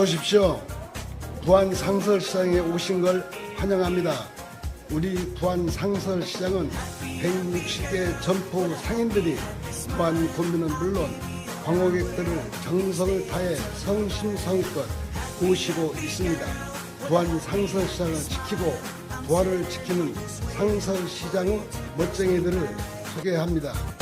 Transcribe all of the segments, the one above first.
오십시오. 부안 상설시장에 오신 걸 환영합니다. 우리 부안 상설시장은 160개 점포 상인들이 부안 군민은 물론 관광객들을 정성을 다해 성심성의껏 모시고 있습니다. 부안 상설시장을 지키고 부안을 지키는 상설시장의 멋쟁이들을 소개합니다.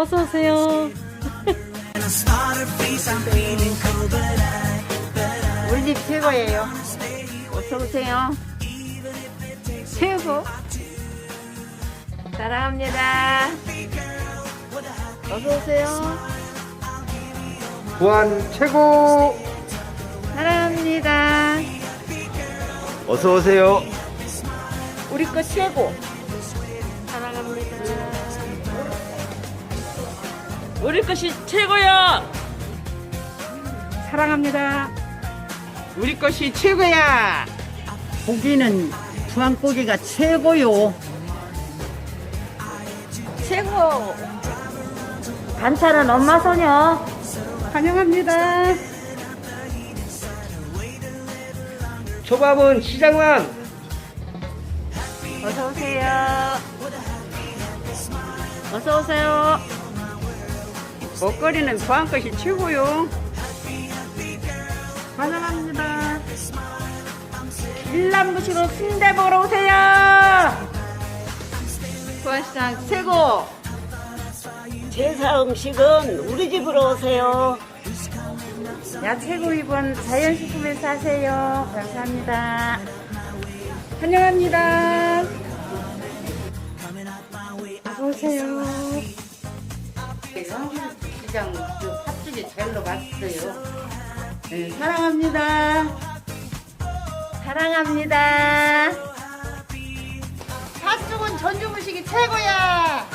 어서 오세요. 우리 집 최고예요. 어서 오세요. 최고. 사랑합니다. 어서 오세요. 부안 최고! 사랑합니다. 어서 오세요. 우리 거 최고. 사랑합니다. 우리 것이 최고야. 사랑합니다. 우리 것이 최고야. 고기는 부안고기가 최고요. 최고. 반찬은 엄마 소녀. 환영합니다. 초밥은 시장만! 어서 오세요. 어서 오세요. 먹거리는 부안 것이 최고요. 환영합니다. 일남구시로 순대 먹으러 오세요. 부안시장 최고. 제사 음식은 우리 집으로 오세요. 야채 구입은 자연식품에서 하세요. 감사합니다. 환영합니다. 어서오세요. 시장 그 팥죽이 제일로 맛있어요. 네, 사랑합니다. 사랑합니다. 팥죽은 전주 음식이 최고야.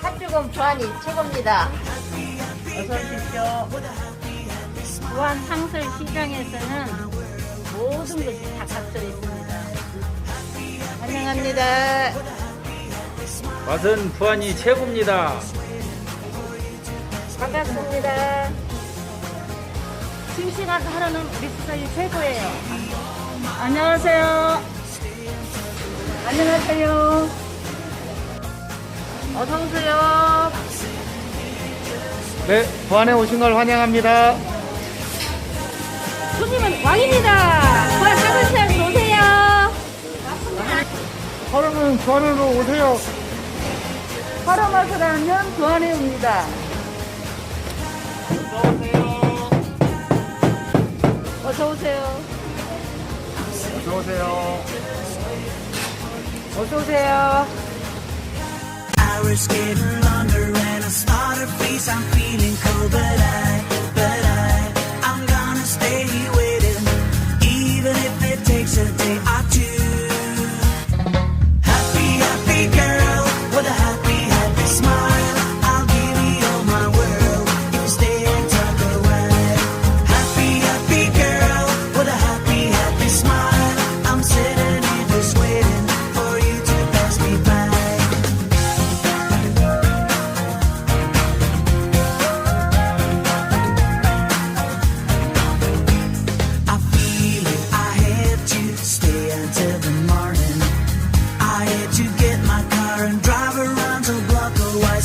팥죽은 부안이 최고입니다. 어서 오십시오. 부안 상설 시장에서는 모든 것이 다 갖춰 있습니다. 환영합니다. 맛은 부안이 최고입니다. 반갑습니다. 싱싱한 하루는 우리 수사이 최고예요. 안녕하세요. 안녕하세요. 어서 오세요. 네, 부안에 오신 걸 환영합니다. 손님은 왕입니다. 부안 시장으로 오세요. 하루는 부안으로 오세요. 하루 맛을 하면 부안에 옵니다. 어서 오세요. 어서 오세요. 어서 오세요. Hours getting longer and I start to face, I'm feeling cold, but I, but I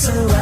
surround